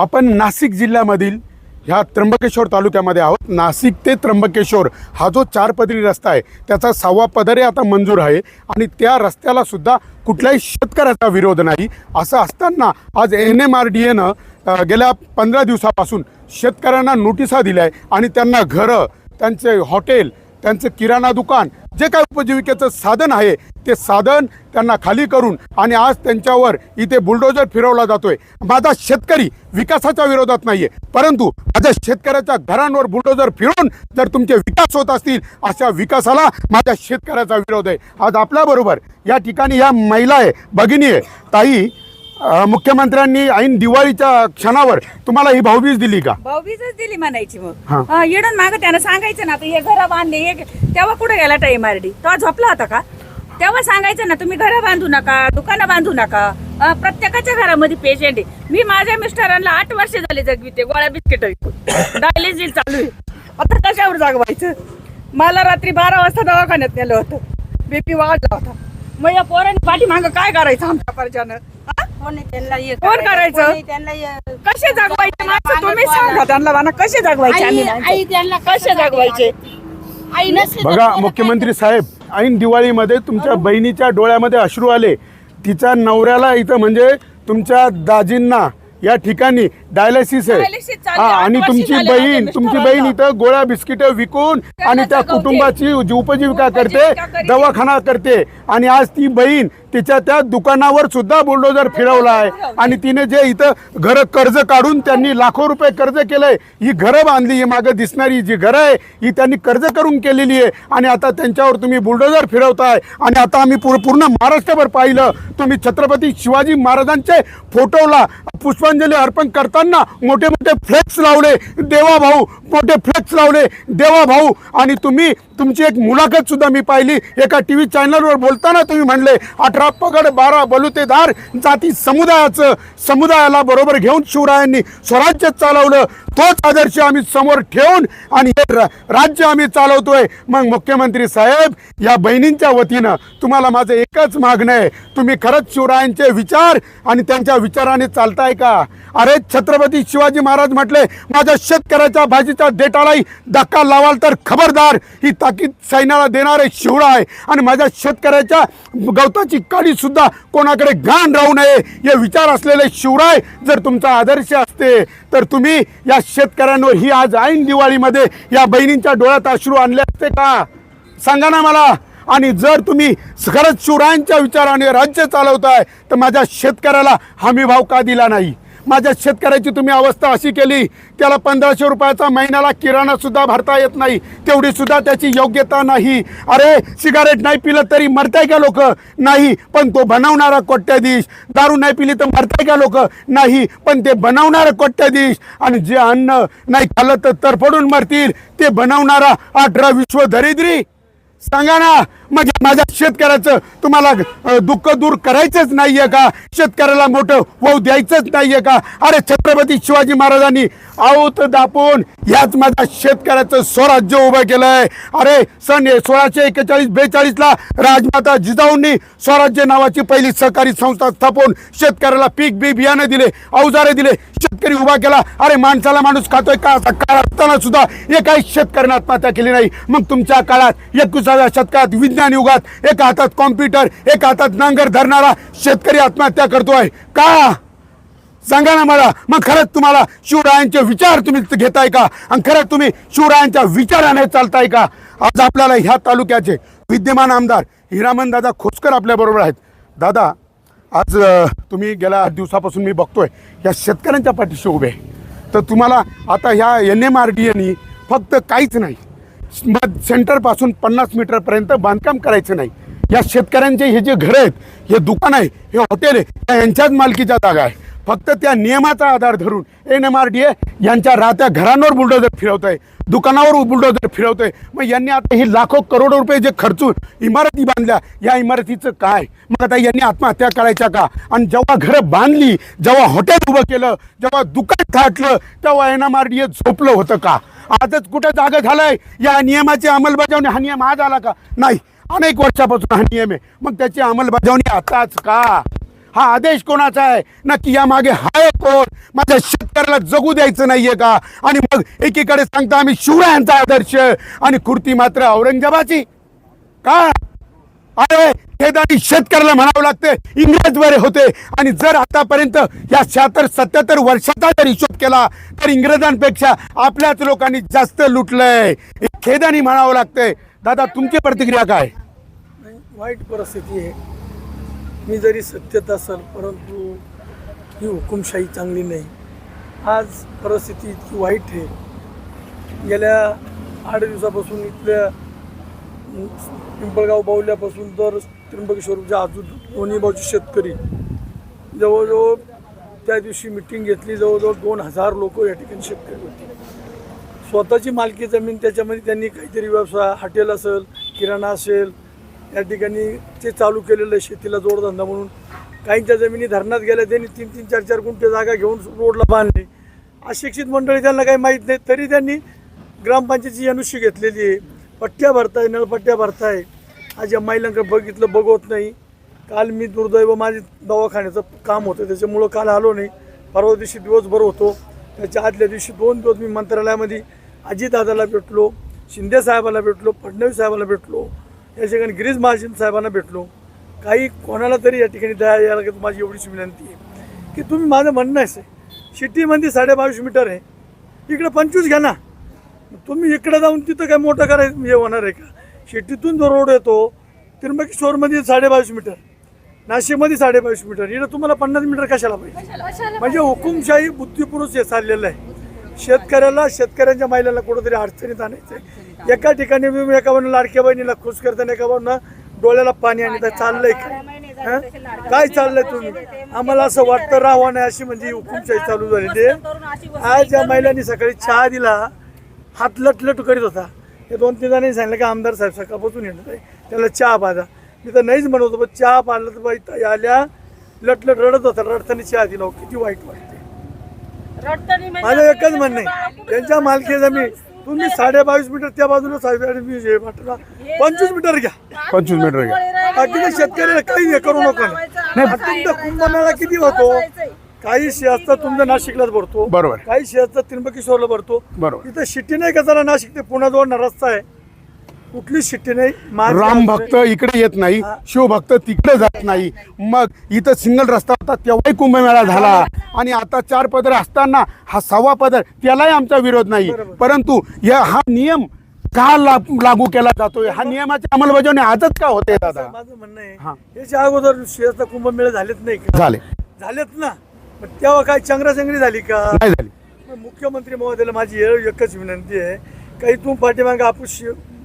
आपण नाशिक जिल्ह्यामधील ह्या त्र्यंबकेश्वर तालुक्यामध्ये आहोत. नाशिक ते त्र्यंबकेश्वर हा जो चारपदरी रस्ता आहे त्याचा सहावा पदरे आता मंजूर आहे आणि त्या रस्त्याला सुद्धा कुठल्याही शेतकऱ्याचा विरोध नाही असं असताना आज एन एम आर डी एनं गेल्या पंधरा दिवसापासून शेतकऱ्यांना नोटिसा दिल्या आहे आणि त्यांना घरं त्यांचे हॉटेल त्यांचं किराणा दुकान जे काय उपजीविकेचं साधन आहे ते साधन त्यांना खाली करून आणि आज त्यांच्यावर इथे बुलडोजर फिरवला जातोय. माझा शेतकरी विकासाच्या विरोधात नाहीये परंतु माझ्या शेतकऱ्याच्या घरांवर बुलडोजर फिरून जर तुमचे विकास होत असतील अशा विकासाला माझ्या शेतकऱ्याचा विरोध आहे. आज आपल्याबरोबर या ठिकाणी या महिला आहे भगिनी आहे. ताई मुख्यमंत्र्यांनी ऐन दिवाळीच्या क्षणावर तुम्हाला ही भाऊबीज दिली का? भाऊबीजच दिली म्हणायची हा. मग. हा, येडून माग त्यानं सांगायचं ना आता हे घर बांधले हे तेव्हा कुठे गेला टाइम आरडी तेव्हा झोपला होता का? तेव्हा सांगायचं ना तुम्ही घरं बांधू नका दुकानं बांधू नका. अं, प्रत्येकाच्या घरामध्ये पेशंट आहे. मी माझ्या मिस्टरांना आठ वर्ष झाले जगविते गोळ्या बिस्किट डायलिसिस चालू आहे. आता कशावर जागवायचं? मला रात्री बारा वाजता दवाखान्यात नेलं होतं. बीपी वाढला होता. मग या पोरांनी पाठीमागं काय करायचं आमच्या परच्यानं हा? कोण त्यांना हे कोण करायचं? कोण त्यांना हे- कसे जगवायचे? माणसं तुम्ही सांगा त्यांना म्हणा कसे जगवायचे आम्ही आई माणसं? आई त्यांना कसे जगवायचे? आई नसली तर बघा मुख्यमंत्री साहेब ऐन दिवाळीमध्ये तुमच्या बहिणीच्या डोळ्यामध्ये अश्रू आले. तिच्या नवऱ्याला इथं म्हणजे तुमच्या दाजींना या ठिकाणी डायलिसिस आहे चालू हा आहे. आठ आणि वर्षी तुमची झाले बहीण तुमची मिस्टरांना. बहीण इथं गोळ्या बिस्किट विकून आणि त्या जगवते. कुटुंबाची जी उपजीविका करते उपजीविका करते. दवाखाना करते आणि आज ती बहीण तिच्या त्या दुकानावर सुद्धा बुलडोजर फिरवला आहे आणि तिने जे इथं घर कर्ज काढून त्यांनी लाखो रुपये कर्ज केलंय ही घरं बांधली ही मागं दिसणारी जी घरं आहे ही त्यांनी कर्ज करून केलेली आहे आणि आता त्यांच्यावर तुम्ही बुलडोजर फिरवताय आणि आता आम्ही पूर- पूर्ण महाराष्ट्रभर पाहिलं तुम्ही छत्रपती शिवाजी महाराजांचे फोटोला पुष्पांजली अर्पण लोकांना मोठे मोठे फ्लेक्स लावले देवा भाऊ मोठे फ्लेक्स लावले देवा भाऊ. आणि तुम्ही तुमची एक मुलाखत सुद्धा मी पाहिली. एका टी व्ही चॅनलवर बोलताना तुम्ही म्हणले अठरा पगड बारा बलुतेदार जाती समुदायाचं समुदायाला बरोबर घेऊन शिवरायांनी स्वराज्य चालवलं. तोच आदर्श आम्ही समोर ठेवून आणि हे राज्य आम्ही चालवतोय. मग मुख्यमंत्री साहेब या बहिणींच्या वतीनं तुम्हाला माझं एकच मागणं आहे. तुम्ही खरंच शिवरायांचे विचार आणि त्यांच्या विचाराने चालताय का? अरे छत्र छत्रपती शिवाजी महाराज म्हटले माझ्या शेतकऱ्याच्या भाजीच्या देटालाही धक्का लावाल तर खबरदार. ही ताकीद सैन्याला देणारे शिवराय आणि माझ्या शेतकऱ्याच्या गवताची काडी सुद्धा कोणाकडे घाण राहू नये हे विचार असलेले शिवराय जर तुमचा आदर्श असते तर तुम्ही या शेतकऱ्यांवर ही आज ऐन दिवाळीमध्ये या बहिणींच्या डोळ्यात अश्रू आणले असते का? सांगा ना मला. आणि जर तुम्ही खरंच शिवरायांच्या विचाराने राज्य चालवताय तर माझ्या शेतकऱ्याला हमी भाव का दिला नाही? माझ्या शेतकऱ्याची तुम्ही अवस्था अशी केली त्याला पंधराशे रुपयाचा महिन्याला किराणा सुद्धा भरता येत नाही. तेवढी सुद्धा त्याची योग्यता नाही. अरे सिगारेट नाही पिलं तरी मरताय का लोक? नाही पण तो बनवणारा कोट्याधीश दारू नाही पिली तर मरताय का लोक? नाही पण ते बनवणारा कोट्याधीश आणि जे अन्न नाही खाल्लं तर तरफडून मरतील. ते बनवणारा अठरा विश्व दरिद्री. सांगा ना म्हणजे माझ्या शेतकऱ्याचं तुम्हाला दुःख दूर करायचंच नाहीये का? शेतकऱ्याला मोठं वाव द्यायचंच नाहीये का? अरे छत्रपती शिवाजी महाराजांनी आऊत दापून याच माझ्या शेतकऱ्याचं स्वराज्य उभं केलंय. अरे सन सोळाशे एक्केचाळीस बेचाळीसला राजमाता जिजाऊंनी स्वराज्य नावाची पहिली सहकारी संस्था स्थापून शेतकऱ्याला पीक बी बियाणे दिले अवजारे दिले शेतकरी उभा केला. अरे माणसाला माणूस खातोय का? असा काळ असताना सुद्धा एकाही शेतकऱ्याने आत्महत्या केली नाही. मग तुमच्या काळात एकविसाव्या शतकात विज्ञान युगात एक हातात कॉम्प्युटर एक हातात नांगर धरणारा शेतकरी आत्महत्या करतोय. का? सांगा ना मला. मग खरंच तुम्हाला शिवरायांचे विचार तुम्ही घेताय का? आणि खरंच तुम्ही शिवरायांच्या विचाराने चालताय का? आज आपल्याला ह्या तालुक्याचे विद्यमान आमदार हिरामन दादा खोसकर आपल्या बरोबर आहेत. दादा आज तुम्ही गेल्या आठ दिवसापासून मी बघतोय या शेतकऱ्यांच्या पाठीशी उभे आहे. तर तुम्हाला आता ह्या एन एम आर डी एनी फक्त काहीच नाही सेंटरपासून पन्नास मीटरपर्यंत बांधकाम करायचं नाही. या शेतकऱ्यांचे हे जे घर आहेत हे दुकान आहे हे हॉटेल आहे यांच्याच मालकीच्या जागा आहे. फक्त त्या नियमाचा आधार धरून N M R D A यांच्या राहत्या घरांवर बुलडोजर फिरवत आहे दुकानावर बुलडोजर फिरवत आहे मग यांनी आता ही लाखो करोडो रुपये जे खर्चून इमारती बांधल्या या इमारतीचं काय? मग आता यांनी आत्महत्या करायच्या का? आणि जेव्हा घरं बांधली जेव्हा हॉटेल उभं केलं जेव्हा दुकान थाटलं तेव्हा N M R D A झोपलं होतं का? आजच कुठं जागा झालंय? या नियमाची अंमलबजावणी हा नियम आज आला का? नाही. अनेक वर्षापासून हा नियम आहे. मग त्याची अंमलबजावणी आताच का? हा आदेश कोणाचा आहे? नक्की या मागे हाय कोण? माझ्या शेतकऱ्याला जगू द्यायचं नाहीये का? आणि मग एकीकडे सांगता आम्ही शिवरायांचा आदर्श आणि कुर्ती मात्र औरंगजेबाची. का? अरे खेदानी शेतकऱ्याला म्हणावं लागते. इंग्रज बरे होते. आणि जर आतापर्यंत या शहात्तर सत्याहत्तर वर्षाचा जर हिशोब केला तर इंग्रजांपेक्षा आपल्याच लोकांनी जास्त लुटलंय. हे खेदानी म्हणावं लागतंय दादा तुमची प्रतिक्रिया काय? वाईट परिस्थिती आहे. मी जरी सत्यता असेल परंतु ही हुकुमशाही चांगली नाही. आज परिस्थिती इतकी वाईट आहे. गेल्या आठ दिवसापासून इथल्या पिंपळगाव बावल्यापासून तर त्र्यंबकेश्वरच्या म्हणजे आजू दोन्ही बाजू शेतकरी. जवळजवळ त्या दिवशी मिटिंग घेतली जवळजवळ दोन हजार लोक या ठिकाणी शेतकरी होते. स्वतःची मालकी जमीन त्याच्यामध्ये त्यांनी काहीतरी व्यवसाय हॉटेल असेल किराणा असेल या ठिकाणी ते चालू केलेलं आहे शेतीला जोडधंदा म्हणून. काहींच्या जमिनी धरणात गेल्या त्यांनी तीन तीन चार चार गुंठे जागा घेऊन रोडला बांधली. अशिक्षित मंडळी त्यांना काही माहीत नाही तरी त्यांनी ग्रामपंचायतीची अनुषी घेतलेली आहे. पट्ट्या भरताय नळपट्ट्या भरताय. आज या महिलांकडे बघितलं बघवत नाही. काल मी दुर्दैव माझे दवाखान्याचं काम होतं त्याच्यामुळं काल आलो नाही. परवा दिवशी दिवसभर होतो. त्याच्या आदल्या दिवशी दोन दिवस मी मंत्रालयामध्ये अजितदादाला भेटलो शिंदे साहेबाला भेटलो फडणवीस साहेबाला भेटलो. या ठिकाणी गिरीश महाजन साहेबांना भेटलो. काही कोणाला तरी या ठिकाणी दया यायला लागत माझी एवढीच विनंती आहे. की तुम्ही माझं म्हणणं आहे सिटीमध्ये साडेबावीस मीटर आहे. इकडे पंचवीस घ्या ना. तुम्ही इकडे जाऊन तिथं काय मोठं करायचं हे होणार आहे का? शेतीतून जो रोड येतो त्र्यंबकेश्वरमध्ये साडेबावीस मीटर. नाशिकमध्ये साडेबावीस मीटर. इकडे तुम्हाला पन्नास मीटर कशाला पाहिजे? म्हणजे हुकुमशाही बुद्धिपुरुष हे चाललेलं आहे. शेतकऱ्याला शेतकऱ्यांच्या महिलांना कुठंतरी अडचणीत आणायचं आहे एका ठिकाणी मी एका बाजूला लाडक्या बहिणीला खुश करताना एका बाजूला डोळ्याला पाणी आणि चाललंय काय? काय चाललंय तुम्ही? आम्हाला असं वाटतं राहावं नाही अशी म्हणजे हुकुमशाही चालू झालेली आहे आज या महिलांनी सकाळी चहा दिला. हात लटलट करीत होता. हे दोन तीन जणांनी सांगितलं की आमदार साहेब सकाळपासून येणार आहे. त्याला चहा पाजा. मी तर नाहीच म्हणत होतो पण चहा पाजला तर बाई आल्या लटलट रडत होता. रडताना चहा दिला. हो, किती वाईट वाटते. माझं एकच म्हणणं आहे. त्यांच्या मालकी जमीन तुम्ही साडे बावीस मीटर त्या बाजूला साडे पंचवीस मीटर घ्या. पंचवीस मीटर घ्या. बाकीच्या शेतकऱ्याला काही हे करू नका. तुमचा कुंभमेळा किती होतो? काही शेअर्सचा तुमच्या नाशिकलाच भरतो. बरोबर. काही शेअर्सचा त्र्यंबकेश्वरला भरतो. बरोबर. इथं शिट्टी नाही का जरा नाशिक ते पुन्हा जोडणार रस्ता आहे. कुठली शिट्टी नाही. राम भक्त इकडे येत नाही शिवभक्त तिकडे जात नाही. मग इथं सिंगल रस्ता होता तेव्हाही कुंभमेळा झाला. आणि आता चार पदर असताना हा सव्वा पदर त्यालाही आमचा विरोध नाही. परंतु या हा नियम का लागू केला जातोय? हा नियमाची अंमलबजावणी आजच का होते दादा? माझं म्हणणं हा. आहे याच्या अगोदर शेअर्सचा कुंभमेळा झालेच नाही का? झाले. झालेत ना. मग तेव्हा काय चंगराचंगरी झाली का? नाही झाली. मुख्यमंत्री महोदयाला माझी एकच विनंती आहे. काही तू पाठीमागे आपण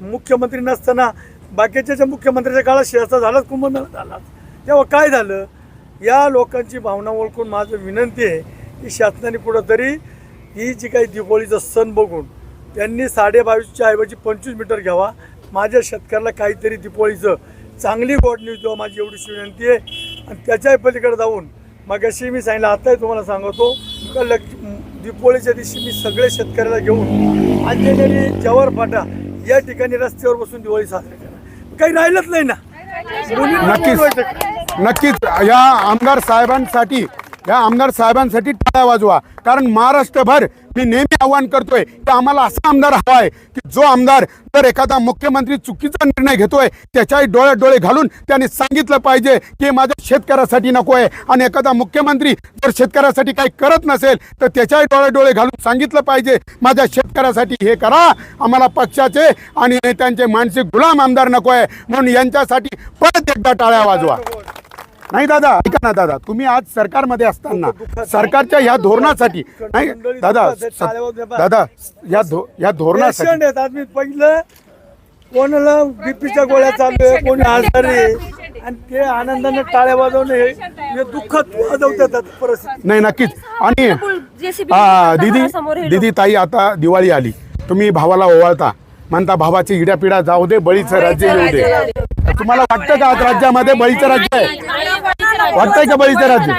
मुख्यमंत्री नसताना बाकीच्या ज्या मुख्यमंत्र्याच्या काळात शिरस्ता झालाच कुंभमेळा झाला तेव्हा काय झालं? या लोकांची भावना ओळखून माझं विनंती आहे की शासनाने कुठंतरी तरी ही जी काही दिवाळीचा सण बघून त्यांनी साडे बावीसच्या ऐवजी पंचवीस मीटर घ्यावा. माझ्या शेतकऱ्याला काहीतरी दिपोळीचं चांगली गोड न्यूज द्यावा माझी एवढीशी विनंती आहे. आणि त्याच्याही पलीकडे जाऊन मग अशी मी सांगितलं आताही तुम्हाला सांगतो का लक्ष दीपोळीच्या दिवशी मी सगळे शेतकऱ्याला घेऊन अंजनेरी जवाहर फाटा या ठिकाणी रस्त्यावर बसून दिवाळी साजरी करा. काही राहिलंच नाही ना. नक्कीच? नक्कीच या आमदार साहेबांसाठी या आमदार साहेबांसाठी टाळ्या वाजवा. कारण महाराष्ट्रभर मी नेहमी आव्हान करतोय की आम्हाला असा आमदार हवा आहे की जो आमदार जर एखादा मुख्यमंत्री चुकीचा निर्णय घेतोय त्याच्याही डोळ्यात डोळे घालून त्यांनी सांगितलं पाहिजे की माझ्या शेतकऱ्यासाठी नको आहे. आणि एखादा मुख्यमंत्री जर शेतकऱ्यासाठी काही करत नसेल तर त्याच्याही डोळ्यात डोळे घालून सांगितलं पाहिजे माझ्या शेतकऱ्यासाठी हे करा आम्हाला पक्षाचे आणि नेत्यांचे मानसिक गुलाम आमदार नको आहे. म्हणून यांच्यासाठी परत एकदा टाळ्या वाजवा. नाही दादा ऐका ना दादा. तुम्ही आज सरकारमध्ये असताना सरकारच्या ह्या धोरणासाठी नाही दादा दादा या धो या धोरणासाठी आहेत आम्ही पहिलं कोणाला बीपीच्या गोळ्या चालू आहे कोणी आजारी आहे. आणि ते आनंदाने टाळ्या वाजवणे हे दुःखात वाजवतात परिस्थिती. नाही नक्कीच. आणि हा दीदी दीदी ताई आता दिवाळी आली. तुम्ही भावाला ओवाळता. म्हणता भावाची इड्यापिडा जाऊ दे बळीचं राज्य येऊ दे. तुम्हाला वाटतं का आज राज्यामध्ये बळीचं राज्य आहे? वाटतंय का बळीचं राज्य?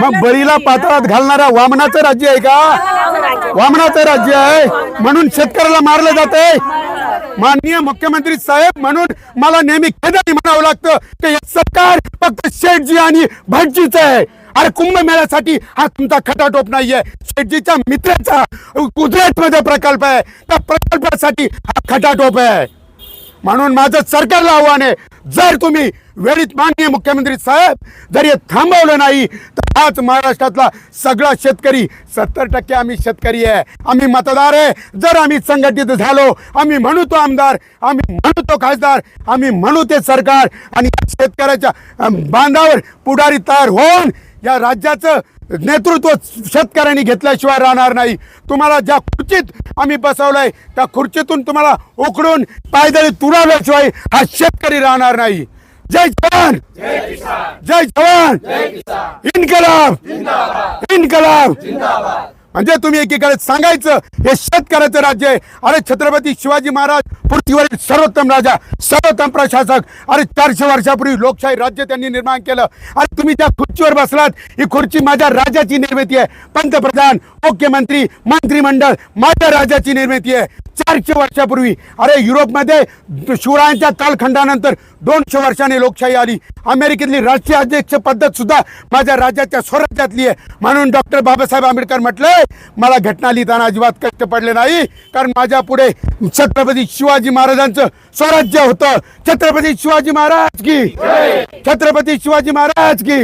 मग बळीला पात्रात घालणाऱ्या वामनाचं राज्य आहे का? वामनाचं राज्य आहे. म्हणून शेतकऱ्याला मारलं जाते माननीय मुख्यमंत्री साहेब म्हणून मला नेहमी खेदानी म्हणावं लागतं की हे सरकार फक्त शेठजी आणि भटजीच आहे. अरे कुंभमेळ्यासाठी हा तुमचा खटाटोप नाहीये. शेठजीच्या मित्राचा गुजरात मध्ये प्रकल्प आहे. त्या प्रकल्पासाठी हा खटाटोप आहे. म्हणून माझं सरकारला आव्हान आहे जर तुम्ही वेळीत माननीय मुख्यमंत्री साहेब जर हे थांबवलं नाही तर आज महाराष्ट्रातला सगळा शेतकरी सत्तर टक्के आम्ही शेतकरी आहे. आम्ही मतदार आहे. जर आम्ही संघटित झालो आम्ही म्हणू तो आमदार आम्ही म्हणू तो खासदार आम्ही म्हणू ते सरकार. आणि शेतकऱ्याच्या बांधावर पुढारी तयार होऊन या राज्याचं नेतृत्व शेतकऱ्यांनी घेतल्याशिवाय राहणार नाही. तुम्हाला ज्या खुर्चीत आम्ही बसवलंय त्या खुर्चीतून तुम्हाला उकडून पायदळी तुरावल्याशिवाय हा शेतकरी राहणार नाही. जय जवान जय जवान इन्कलाब! इन्कलाब! म्हणजे तुम्ही एकीकडे सांगायचं हे शेतकऱ्याचं राज्य आहे. अरे छत्रपती शिवाजी महाराज पृथ्वीवरील सर्वोत्तम राजा सर्वोत्तम प्रशासक. अरे चारशे वर्षापूर्वी लोकशाही राज्य त्यांनी निर्माण केलं. अरे तुम्ही त्या खुर्चीवर बसलात. ही खुर्ची माझ्या राजाची निर्मिती आहे. पंतप्रधान मुख्यमंत्री मंत्रिमंडळ माझ्या राजाची निर्मिती आहे. चारशे वर्षापूर्वी अरे युरोपमध्ये शिवरायांच्या कालखंडानंतर दोनशे वर्षांनी लोकशाही आली. अमेरिकेतली राष्ट्रीय अध्यक्ष पद्धत सुद्धा माझ्या राज्याच्या स्वराज्यातली आहे. म्हणून डॉक्टर बाबासाहेब आंबेडकर म्हटलंय मला घटना लिहिताना अजिबात कष्ट पडले नाही. कारण माझ्या पुढे छत्रपती शिवाजी महाराजांचं स्वराज्य होतं. छत्रपती शिवाजी महाराज की? छत्रपती शिवाजी महाराज की?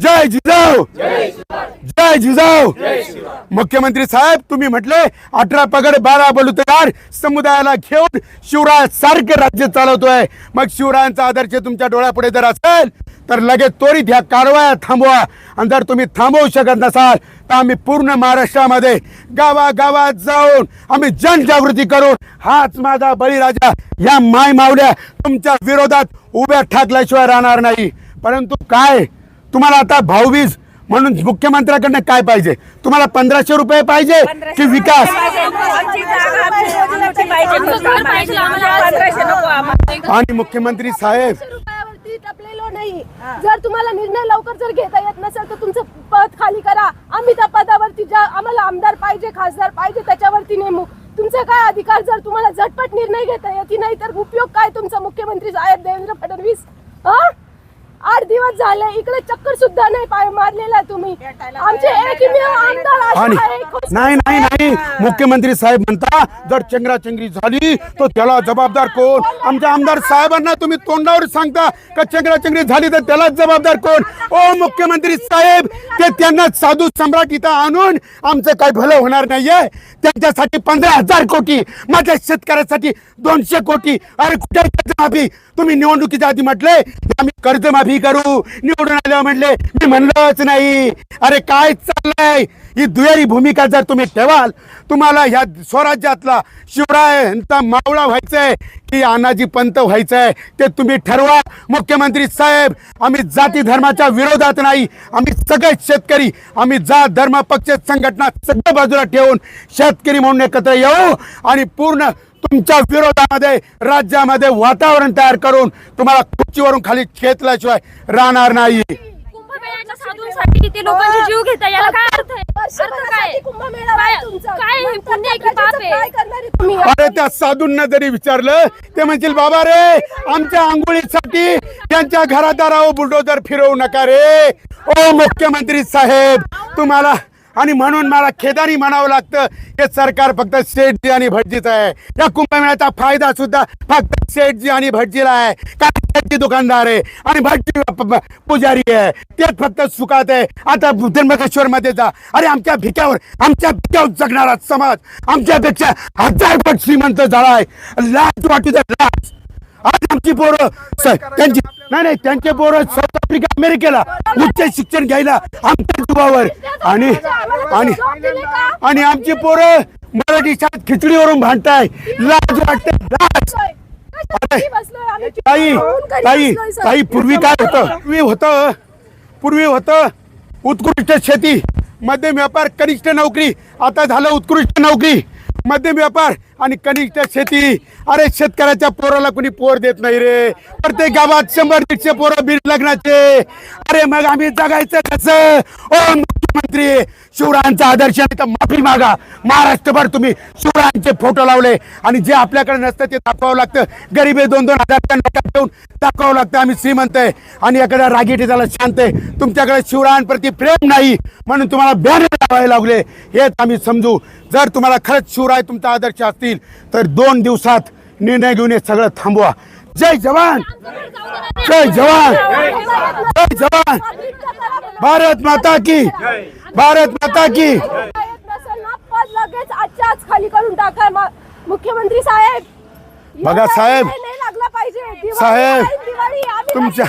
जय जिजाऊ. जय जिजाऊ. मुख्यमंत्री साहेब तुम्ही म्हटले अठरा पगड बारा बलुतेदार समुदायाला घेऊन शिवराय सारखे राज्य चालवतोय. मग शिवरायांचा आदर्श तुमच्या डोळ्यापुढे जर असेल तर लगेच त्वरित ह्या कारवाया थांबवा. आणि जर तुम्ही थांबवू शकत नसाल तर आम्ही पूर्ण महाराष्ट्रामध्ये गावागावात जाऊन आम्ही जनजागृती करून हाच माझा बळीराजा या माय मावल्या तुमच्या विरोधात उभ्या ठाकल्याशिवाय राहणार नाही. परंतु काय? तुम्हाला आता भाऊबीज म्हणून मुख्यमंत्र्याकडनं काय पाहिजे? तुम्हाला पंधराशे रुपये पाहिजे की विकास. आणि मुख्यमंत्री साहेब टपलेलो नाही. जर तुम्हाला निर्णय लवकर जर घेता येत नसेल तर तुमचं पद खाली करा. आम्ही त्या पदावरती ज्या आम्हाला आमदार पाहिजे खासदार पाहिजे त्याच्यावरती नेमू. तुमचे काय अधिकार? जर तुम्हाला झटपट निर्णय घेता येत नाही तर उपयोग काय तुमचा मुख्यमंत्री साहेब देवेंद्र फडणवीस? हा? आठ दिवस झाले इकडे चक्कर सुद्धा नाही पाय मारलेला तुम्ही. आमचे एकमेव आमदार असे आणि आहे. खुश- नाही नाही नाही. मुख्यमंत्री साहेब म्हणता जर चंगराचंगरी झाली तर त्याला जबाबदार कोण? आमच्या आमदार साहेबांना तुम्ही तोंडावर सांगता का चंगराचंगरी झाली तर त्यालाच जबाबदार कोण? ओ मुख्यमंत्री साहेब ते त्यांना साधू सम्राट इथं आणून आमचं काही भलं होणार नाहीये. त्यांच्यासाठी पंधरा हजार कोटी माझ्या शेतकऱ्यासाठी दोनशे कोटी. अरे कुठे कर्जमाफी? तुम्ही निवडणुकीच्या आधी म्हटले आम्ही कर्जमाफी करू? निवडून आल्यावर म्हटले मी म्हणलोच नाही. अरे काय चाललंय? ही दुहेरी भूमिका जर तुम्ही ठेवाल तुम्हाला ह्या स्वराज्यातला शिवरायांचा मावळा व्हायचंय की अनाजी पंत व्हायचंय ते तुम्ही ठरवा. मुख्यमंत्री साहेब आम्ही जाती धर्माच्या विरोधात नाही आम्ही सगळे शेतकरी आम्ही जात धर्म पक्ष संघटना सगळ्या बाजूला ठेवून शेतकरी म्हणून एकत्र येऊ आणि पूर्ण तुमच्या विरोधामध्ये राज्यामध्ये वातावरण तयार करून तुम्हाला खुर्चीवरून खाली खेचल्याशिवाय राहणार नाही. कुंभमेळ्याच्या साधूंसाठी ते लोकांचे जीव घेता याला काय अर्थ आहे? अर्थ वर्षभरासाठी काय कुंभमेळा काय- आहे तुमचा. काय हे नंतर पुण्य आहे की त्या पाप प्रजेचं आहे? काय करणार आहे तुम्ही? अरे त्या साधूंना जरी विचारलं ते म्हणतील बाबा रे आमच्या आंघोळीसाठी त्यांच्या घरादारावर बुलडोजर फिरवू नका रे. ओ मुख्यमंत्री साहेब तुम्हाला आणि म्हणून मला खेदानी म्हणावं लागतं हे सरकार फक्त शेठजी आणि भटजीचं आहे. या कुंभमेळ्याचा फायदा सुद्धा फक्त शेठजी आणि भटजीला आहे. काय शेठजी दुकानदार आहे आणि भटजी पुजारी आहे. तेच फक्त सुखात आहे. आता त्र्यंबकेश्वर मध्ये जा. अरे आमच्या भिक्यावर आमच्या भिक्यावर जगणारा समाज आमच्यापेक्षा हजार पट श्रीमंत आहे लाच वाटू द्या लाच आज आमची पोरं स- त्यांची नाही नाही त्यांचे पोरं साऊथ आफ्रिका अमेरिकेला उच्च शिक्षण घ्यायला आमच्या जीवावर आणि आणि आणि आमची पोरं मराठी शाळेत खिचडीवरून भांडताय. लाज वाटते लाज. ताई ताई ताई पूर्वी काय होतं? पूर्वी होतं पूर्वी होतं उत्कृष्ट शेती मध्यम व्यापार कनिष्ठ नोकरी. आता झालं उत्कृष्ट नोकरी. मध्यम व्यापार आणि कनिष्ठ शेती. अरे शेतकऱ्याच्या पोराला कोणी पोर देत नाही रे. प्रत्येक गावात शंभर दीडशे पोरं बीड लग्नाचे. अरे मग आम्ही जगायचं कसं? ओ मुख्यमंत्री आहे. शिवरायांचा आदर्श आहे तर माफी मागा. महाराष्ट्रभर तुम्ही शिवरायांचे फोटो लावले. आणि जे आपल्याकडे नसतं ते दाखवावं लागतं. गरीब आहे दोन दोन हजारच्या नोटा ठेवून दाखवावं लागतं. आम्ही श्रीमंत आहे. आणि एखाद्या रागीटी झाला शांत आहे. तुमच्याकडे शिवरायांप्रती प्रेम नाही म्हणून तुम्हाला बॅनर लावायला लागले. हेच आम्ही समजू. जर तुम्हाला खरंच शिवराय तुमचा आदर्श असतील तर दोन दिवसात निर्णय घेऊन हे सगळं थांबवा. जय जवान जय जवान जय जवान भारत माता की भारत माता की लगेच आजच्या आज खाली करून टाका मुख्यमंत्री साहेब बघा साहेब. लागला पाहिजे साहेब. तुमच्या.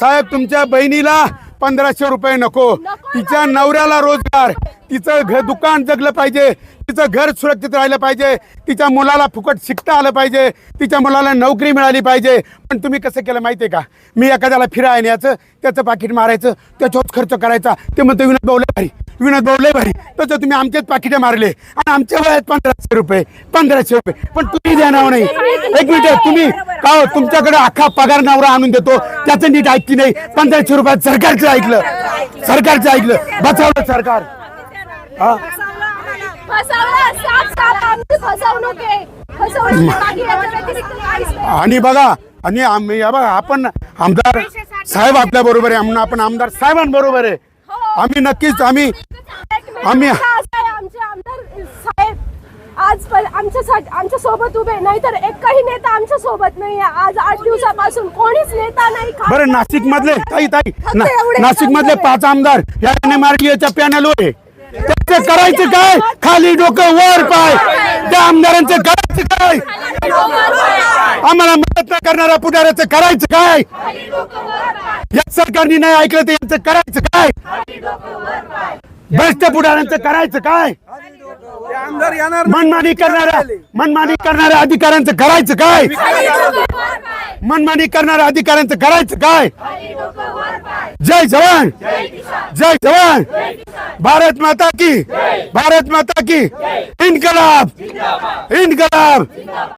साहेब तुमच्या बहिणीला पंधराशे रुपये नको. तिच्या. नवऱ्याला रोजगार. तिचं घर दुकान जगलं पाहिजे. तिचं घर सुरक्षित राहिलं पाहिजे. तिच्या मुलाला फुकट शिकता आलं पाहिजे. तिच्या मुलाला नोकरी मिळाली पाहिजे. पण तुम्ही कसं केलं माहिती आहे का? मी एखाद्याला फिराय न्यायचं त्याचं पाकिट मारायचं त्याच्यावर खर्च करायचा. ते म्हणतो विनोद भाऊ भारी. विनोद भाऊ लय भारी. तसं तुम्ही आमचेच पाकिटे मारले. आणि आमच्या वयात पंधराशे रुपये पंधराशे रुपये. पण तुम्ही देणार नाही. एक मिनिट तुम्ही का हो, तुमच्याकडे अख्खा पगार नवरा आणून देतो. त्याचं नीट ऐकली नाही. पंधराशे रुपयात सरकारचं ऐकलं. सरकारचं ऐकलं. बचावलं सरकार. हा? आणि बघा आणि आम्ही बघा आपण आमदार साहेब आपल्या बरोबर आहे. म्हणून आपण आमदार साहेबांबरोबर आहे. आम्ही नक्कीच आम्ही आम्ही- आहे, आमचे आमदार साहेब आज पण आमच्यासाठी आमच्यासोबत उभे नाही तर एकही नेता आमच्यासोबत नाही आज आठ दिवसापासून कोणीच नेता नाही बरं नाशिक मधले ताई ताई नाशिक मधले पाच आमदार या याच्या पॅनलवर आहे. त्याचं करायचं काय? खाली डोकं वर पाय. त्या आमदारांचं करायचं काय? आम्हाला मदत न करणाऱ्या पुढाऱ्याचं करायचं काय? या सरकारने नाही ऐकलं तर यांचं करायचं काय? भ्रष्ट पुढाऱ्यांचं करायचं काय? मनमानी करणाऱ्या मनमानी करणाऱ्या अधिकाऱ्यांचं करायचं काय? मनमानी करणाऱ्या अधिकाऱ्यांचं करायचं काय? जय जवान! जय जवान! भारत माता की भारत माता की। इनकलाब! इनकलाब!